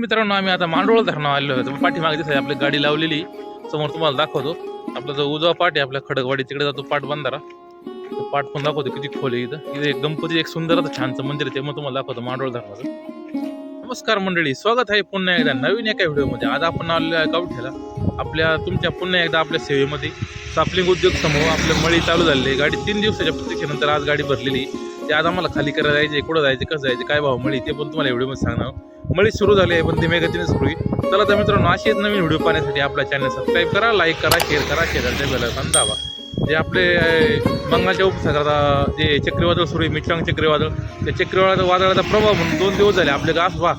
मित्रांनो आम्ही आता मांडोळ धरणं आलेलो होतो पाठीमागे दिसाय आपली गाडी लावलेली. समोर तुम्हाला दाखवतो. आपला जो उजवा पाठ आहे आपल्या खडकवाडी तिकडे जातो पाठ बंधारा. तो पाठ पण दाखवतो किती खोल आहे इथं. इथे एक गणपती एक सुंदर असं छानचं मंदिर आहे ते मग तुम्हाला दाखवतो मांडोळ धरणाचं. नमस्कार मंडळी स्वागत आहे पुन्हा एकदा नवीन एका व्हिडिओमध्ये. आज आपण आलेलो आहे गावठ्याला आपल्या तुमच्या पुन्हा एकदा आपल्या सेवेमध्ये. सापलिंग उद्योग समूह आपले मळी चालू झालेली आहे. गाडी तीन दिवसाच्या प्रतीक्षेनंतर आज गाडी भरलेली ते आज आम्हाला खाली करायला जायचे कुठं जायचे कसं जायचे काय भाव मळी ते पण तुम्हाला व्हिडिओमध्ये सांगणार मळी सुरू झाली आहे पण ती गतीने सुरू आहे. चला तर मित्रांनो असेच नवीन व्हिडिओ पाहण्यासाठी आपला चॅनल सबस्क्राईब करा लाईक करा शेअर करा शेजारच्या बेलायकॉन दाबा. जे आपले बंगालच्या उपसागराचा जे चक्रीवादळ सुरू आहे मिचांग चक्रीवादळ त्या चक्रीवादळाचा वादळाचा प्रभाव म्हणून दोन दिवस झाले आपले गास वा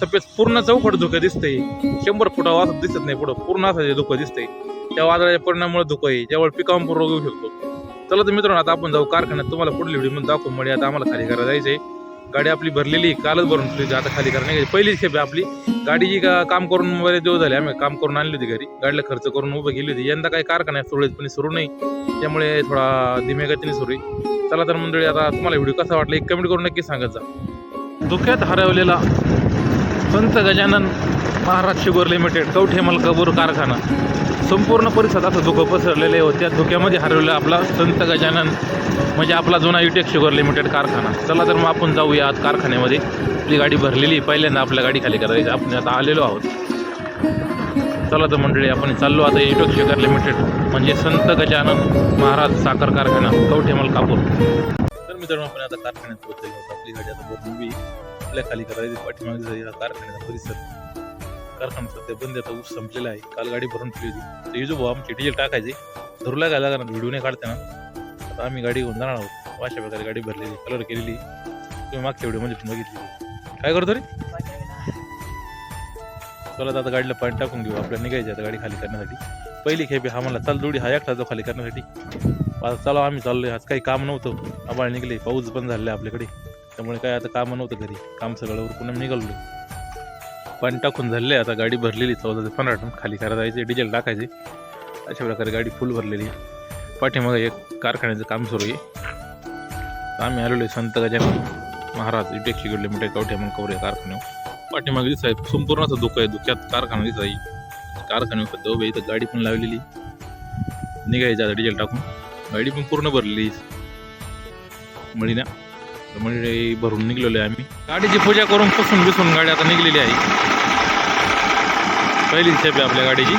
सफेद पूर्ण चौकट धुकं दिसतंय. शंभर फुटावा असं दिसत नाही पुढं. पूर्ण असं जे धुकं दिसतंय. त्या वादळाच्या परिणामामुळे धुकं आहे. ज्यामुळे पिकांपूर रोग येऊ शकतो. चला तर मित्रांनो आता आपण जाऊ कारखान्यात. तुम्हाला पुढील व्हिडिओ म्हणून दाखवू. म्हणजे आता आम्हाला खाली करायला जायचं आहे गाडी आपली भरलेली कालच भरून ठेवली आता खाली करणे पहिलीच खेप आपली. गाडी जी का- काम करून वगैरे देऊ झाले आम्ही काम करून आणली होती घरी. गाडीला खर्च करून उभं गेली होती. यंदा काही कारखान्यात सुरळीतपणे सुरू नाही. त्यामुळे थोडा धीमे गतीने सुरू आहे. चला तर मंडळी आता तुम्हाला व्हिडिओ कसा वाटला एक कमेंट करून नक्की सांगत जा. धुक्यात हरवलेला संत गजानन महाराज शुगर लिमिटेड कवठे मलकापूर कारखाना. संपूर्ण परिसरात असं धुकं पसरलेले होते त्या धुक्यामध्ये हरवलेला आपला संत गजानन म्हणजे आपला जुना युटेक शुगर लिमिटेड कारखाना. चला तर मग आपण जाऊया आज कारखान्यामध्ये. आपली गाडी भरलेली पहिल्यांदा आपल्या गाडी खाली करायची. आपण आता आलेलो आहोत. चला तर मंडळी आपण चाललो आता युटेक शुगर लिमिटेड म्हणजे संत गजानन महाराज साखर कारखाना कवठेमल कापूर तर मित्रांनो आपण आता कारखान्यात पोहोचलेलो आहोत. आपली गाडी आता आपल्या खाली करायची पाठीमागे कारखान्याचा परिसर कारखाना सध्या बंद आता ऊस संपलेला आहे. काल गाडी भरून ठेवली होती. तर युजो भाऊ आमची डिझेल टाकायची धरूला घाला कारण व्हिडिओ नाही काढते ना. आता आम्ही गाडी घेऊन जाणार आहोत. अशा प्रकारे गाडी भरलेली कलर केलेली. तुम्ही मागच्या व्हिडिओमध्ये पण बघितली. काय करतो रे? चला आता गाडीला पाणी टाकून घेऊ. आपल्याला निघायची आता गाडी खाली करण्यासाठी. पहिली खेपी हा मला चाल दोडी हा एकटा जो खाली करण्यासाठी. आता चला आम्ही चाललोय. आज काही काम नव्हतं. आम्हाला निघले पाऊस पण झाले आपल्याकडे. त्यामुळे काय आता काम नव्हतं घरी. काम सगळं उरकून निघालो पाणी टाकून झाले. आता गाडी भरलेली चौदा ते पंधरा टन खाली करा जायचे डिझेल टाकायचे. अशा प्रकारे गाडी फुल भरलेली पाठीमागे एक कारखान्याचं काम सुरू आहे. आम्ही आलेलो आहे संत गजानन महाराज इटेक शिगड लिमिटेड कवठे मग कवरे कारखान्यावर. पाठीमागे दिसाय आहे धुकं आहे. धुक्यात कारखाना दिसत कारखान्यावर उभे इथं गाडी पण लावलेली निघायची आता डिझेल टाकून. गाडी पण पूर्ण भरलेली मळीना. मळी भरून निघलेलो आहे आम्ही. गाडीची पूजा करून पुसून बिसून गाडी आता निघलेली आहे. पहिली स्टेप आहे आपल्या गाडीची.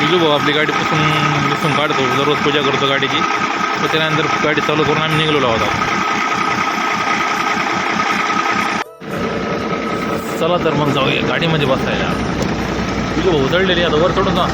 तुझो भाऊ आपली गाडी पुसून बिसून काढतो. दररोज पूजा करतो गाडीची. तर त्यानंतर गाडी चालू करून आम्ही निघलेलो आहोत चला तर मग जाऊया. गाडीमध्ये बसायला. तुझो भाऊ उतरलेली आता वर चढून जा.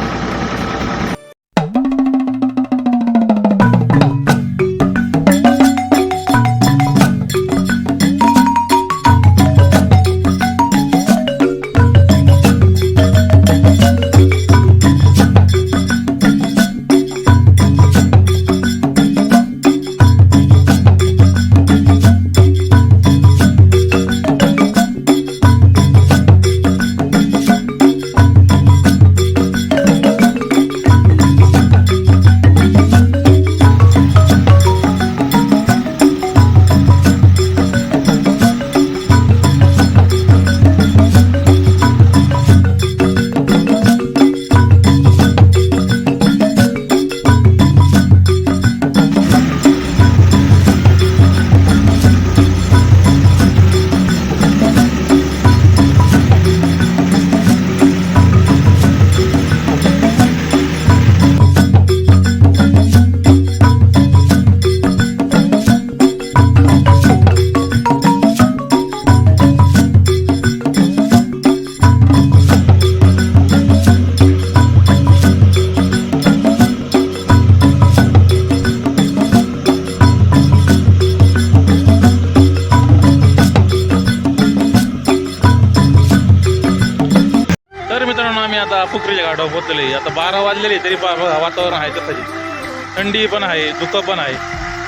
फुकरीच्या घाटावर आता बारा वाजलेले तरी पा- वातावरण आहे तसं थंडी पण आहे धुकं पण आहे.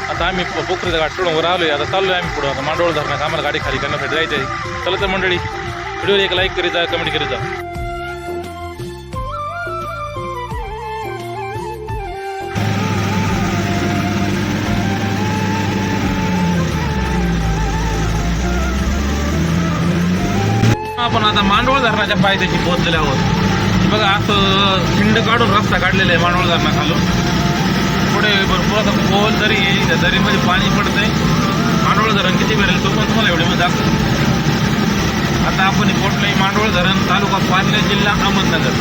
आता आम्ही प- पोखरीचा घाट सोडून वर आलोय. आता चाललोय आम्ही पुढं. आता मांडोळ धरण्यात आम्हाला गाडी खाली करण्यासाठी जायचं आहे. चला तर मंडळी व्हिडिओ एक लाईक करीत जा कमेंट करीत जा. आपण आता मांडवळ धरणाच्या पायथ्याशी पोहोचलेले आहोत. बघा असं खिंड काढून रस्ता काढलेला आहे मांडवळ धरणा खालून. पुढे भरपूर आता खोल दरी आहे त्या दरीमध्ये पाणी पडतंय. मांडवळ धरण किती भरेल तो पण तुम्हाला एवढे दाखवतो. आता आपण पोटलं पोहोचलोय मांडवळ धरण तालुका पारनेर जिल्हा अहमदनगर.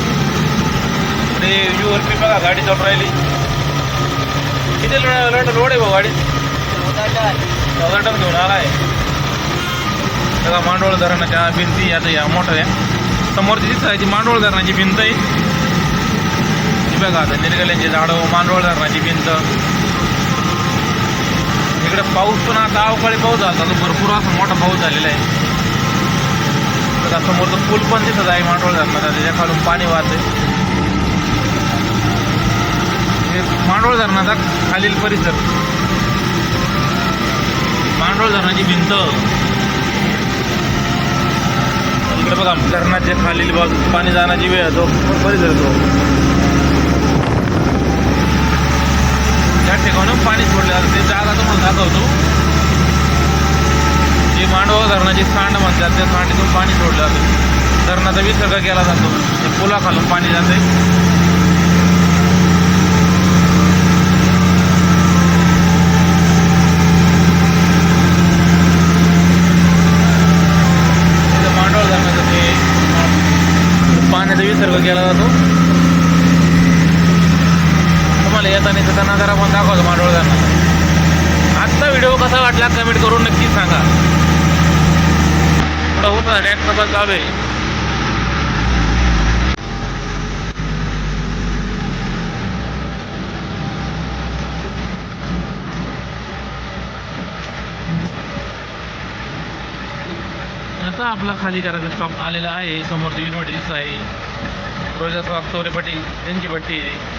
पुढे व्ह्यूवरती बघा गाडी चालू राहिली. किती लोड लोड आहे भाऊ गाडी? चौदा टन घेऊन आहे बघा मांडवळ धरणाच्या भिंती आता या मोठ्या समोरची तिथं आहे ती मांडवळ धरणाची भिंत आहे. ती बघा आता निर्गल्यांचे झाडं मांडवळ धरणाची भिंत. इकडे पाऊस पण आता अवकाळी पाऊस झाला तो भरपूर असा मोठा पाऊस झालेला आहे. बघा समोरचं पूल पण दिसत आहे मांडवळ धरणाचा त्याच्या खालून पाणी वाहते मांडोळ धरणाचा खालील परिसर. मांडोळ धरणाची भिंत. इकडे बघा धरणाच्या खालील बाजू पाणी जाण्याची वेळ तो परिसर तो. त्या ठिकाणून पाणी सोडलं जातं. ते जागा तुम्हाला दाखवतो. जे मांडवा धरणाची सांड म्हणतात त्या सांडीतून पाणी सोडलं जातं. धरणाचा विसर्ग केला जातो. पुला पुलाखालून पाणी जाते इथं मांडवा धरणाचा सर्व केला जातो. तुम्हाला येताना त्याचा नजारा पण दाखवतो मांडवळ आजचा व्हिडिओ कसा वाटला कमेंट करून नक्की सांगा. थोडा होता डॅक्टर पण चालू आहे आता आपला खाली करायचा स्टॉप आलेला आहे. समोर युनिव्हर्सिटी दिसत आहे. रोजा चौरे पट्टी यांची पट्टी आहे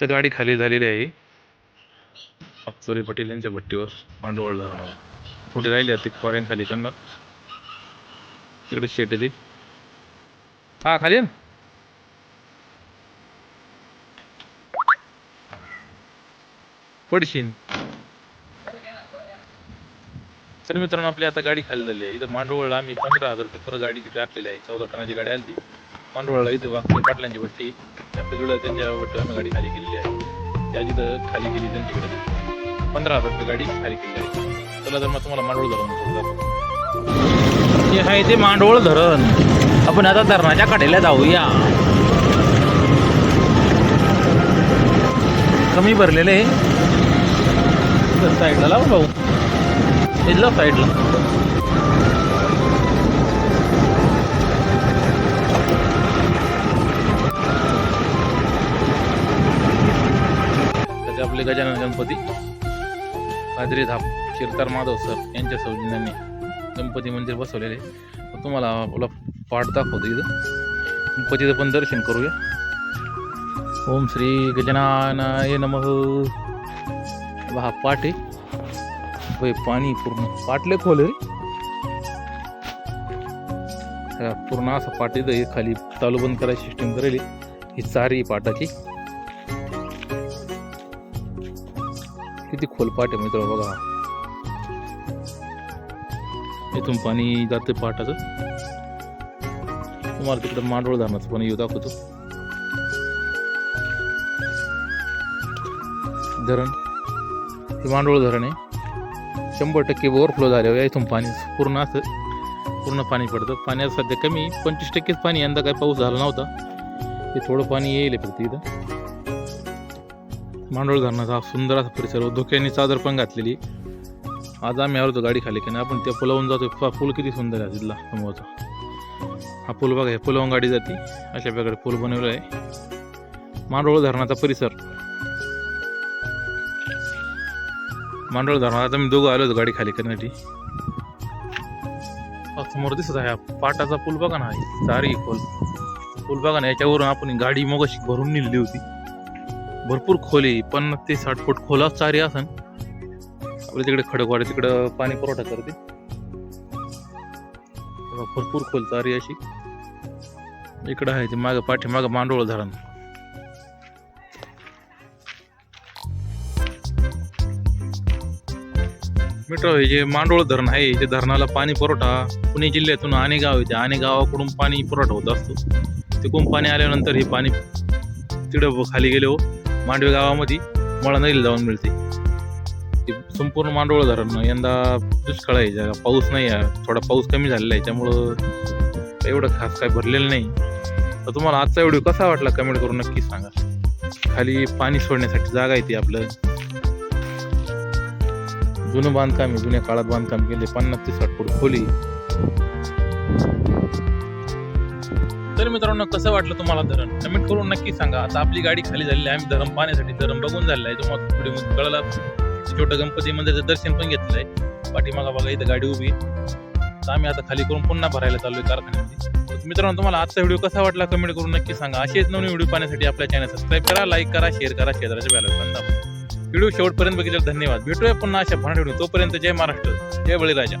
तर गाडी खाली झालेली आहे. चोरी पटेल यांच्या भट्टीवर मांडवळ धरणावर कुठे राहिले ते फॉरेन खाली त्यांना तिकडे शेट आहे हा खाली पडशीन तर मित्रांनो आपली आता गाडी खाली झाली आहे. इथं मांडवळला आम्ही पंधरा हजार रुपये परत गाडी तिथे टाकलेली आहे. चौदा टनाची गाडी आली मांडवळला इथं वागते पाटलांची भट्टी. आपल्याकडं त्यांच्या भट्टीवर आम्ही गाडी खाली केलेली आहे. त्या तिथं खाली केली त्यांच्याकडे. पंधरा हजार रुपये गाडी खाली केली आहे. चला तर मग तुम्हाला मांडोळ धरण हे आहे ते मांडोळ धरण. आपण आता धरणाच्या कडेला जाऊया. कमी भरलेले साईडला लाव भाऊ. इथलं साईडला आपले गजानन गणपती. हाजरी धाप शिरतार माधव सर यांच्या सौजन्याने गणपती मंदिर बसवलेले आहे. मग तुम्हाला आपला पाठ दाखवतो इथं. गणपतीचं पण दर्शन करूया. ओम श्री गजाननाय नमः. हा पाठ आहे. होय पाणी पूर्ण. पाटले खोल आहे. रे. पूर्ण असं पाठ इथं खाली चालू बंद करायची सिस्टीम करेल. ही चारी पाटाची किती खोलपाट आहे मित्र बघा. इथून पाणी जाते पाटाचं. तुम्हाला तिकडे मांडोळ धरणाचं पण येऊ दाखवतो. धरण. हे मांडोळ धरण आहे. शंभर टक्के ओव्हरफ्लो झाल्यावर हो या इथून पाणी. पूर्ण असं पूर्ण पाणी पडतं. पाण्यात सध्या कमी पंचवीस टक्केच पाणी यंदा काही पाऊस झाला नव्हता. ते थोडं पाणी येईल फक्त इथं. मांडोळ धरणाचा हा सुंदर असा परिसर धोक्याने चादर पण घातलेली. आज आम्ही आलो गाडी खाली की नाही आपण त्या पुलावून जातो पूल किती सुंदर आहे तिथला समोरचा. हा पूल बघा हे पुलावून गाडी जाते. अशा प्रकारे पूल बनवलं आहे. मांडोळ धरणाचा परिसर. मांडोळ धरणात आता मी दोघं आलो होतो गाडी खाली करण्यासाठी. समोर दिसत आहे हा पाटाचा पूल बघा ना सारी पूल पूल बघा ना याच्यावरून आपण गाडी मोगाशी भरून नेलेली होती. भरपूर खोली पन्नास ते साठ फूट खोला चारी असन आपल्या तिकडे खडकवाडे तिकडं पाणी पुरवठा करते. भरपूर खोल चारी अशी. इकडं आहे ते मागं पाठीमागं मांडोळ धरण. मित्र हे जे मांडोळ धरण आहे ते धरणाला पाणी पुरवठा पुणे जिल्ह्यातून आणि गाव येते. आणि गावाकडून पाणी पुरवठा होत असतो. तिकडून पाणी आल्यानंतर हे पाणी तिकडं खाली गेले हो. मांडवे गावामध्ये मला नदीला जाऊन मिळते. ते संपूर्ण मांडोळ धरण यंदा दुष्काळ आहे. जरा पाऊस नाही आहे. थोडा पाऊस कमी झालेला आहे. त्यामुळं एवढं खास काय भरलेलं नाही. तर तुम्हाला आजचा व्हिडिओ कसा वाटला कमेंट करून नक्की सांगा. खाली पाणी सोडण्यासाठी जागा आहे ती आपलं. जुनं बांधकाम आहे. जुन्या काळात बांधकाम केले. पन्नास ते साठ फूट खोली. तर मित्रांनो कसं वाटलं तुम्हाला धरण? कमेंट करून नक्की सांगा. आता आपली गाडी खाली झालेली आहे. आम्ही धरण पाहण्यासाठी धरण बघून झालेलं आहे. तुम्हाला पुढे मग कळलं. छोटं गणपती मंदिराचं दर्शन पण घेतलं आहे. पाठीमागा बघा इथं गाडी उभी तर आम्ही आता खाली करून पुन्हा भरायला चाललोय कारखान्यामध्ये. मित्रांनो तुम्हाला आजचा व्हिडिओ कसा वाटला? कमेंट करून नक्की सांगा. असेच नवीन व्हिडिओ पाहण्यासाठी आपल्या चॅनल सबस्क्राईब करा लाईक करा शेअर करा शेजाराच्या बेल दाबा. व्हिडिओ शेवटपर्यंत बघितलं धन्यवाद. भेटूया पुन्हा अशा भांड तोपर्यंत जय महाराष्ट्र. जय बळीराजा.